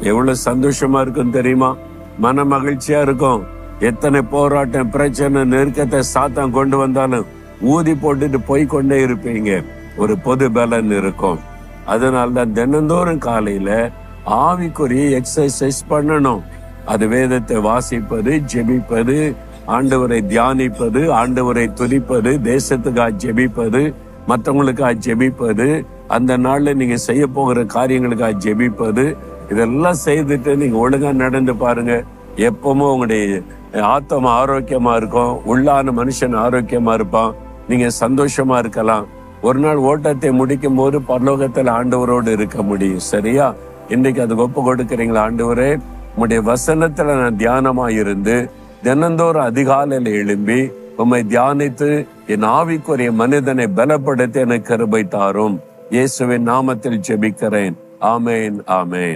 எவ்வளவு சந்தோஷமா இருக்கும் தெரியுமா? மன மகிழ்ச்சியா இருக்கும். எத்தனை போராட்டம் பிரச்சனை நெருக்கத்தை சாத்தம் கொண்டு வந்தாலும் ஊதி போட்டுட்டு போய் கொண்டே இருப்பீங்க. ஒரு பொது பலன் இருக்கும். அதனால தான் தினந்தோறும் காலையில ஆவிக்குரிய எக்ஸசைஸ் பண்ணணும். அது வேதத்தை வாசிப்பது ஜெபிப்பது ஆண்டவரை தியானிப்பது ஆண்டவரை துதிப்பது தேசத்துக்காக ஜெபிப்பது மற்றவங்களுக்காக ஜெபிப்பது அந்த நாள்ல நீங்க செய்ய போகிற காரியங்களுக்காக ஜெபிப்பது இதெல்லாம் செய்துட்டு நீங்க ஒழுங்கா நடந்து பாருங்க. எப்பவுமே உங்களுடைய ஆத்தம் ஆரோக்கியமா இருக்கும். உள்ளான மனுஷன் ஆரோக்கியமா இருப்பான். நீங்க சந்தோஷமா இருக்கலாம். ஒரு நாள் ஓட்டத்தை முடிக்கும் போது பரலோகத்தில் ஆண்டவரோடு இருக்க முடியும். சரியா? இன்னைக்கு அது ஒப்பு கொடுக்கிறீங்களா ஆண்டவரே? உங்களுடைய வசனத்துல நான் தியானமா இருந்து தினந்தோறும் அதிகாலையில எழும்பி உம்மை தியானித்து என் ஆவிக்குரிய மனிதனை பலப்படுத்த எனக்கு கருபை தாரும். இயேசுவின் நாமத்தில் ஜெபிக்கிறேன். ஆமேன் ஆமேன்.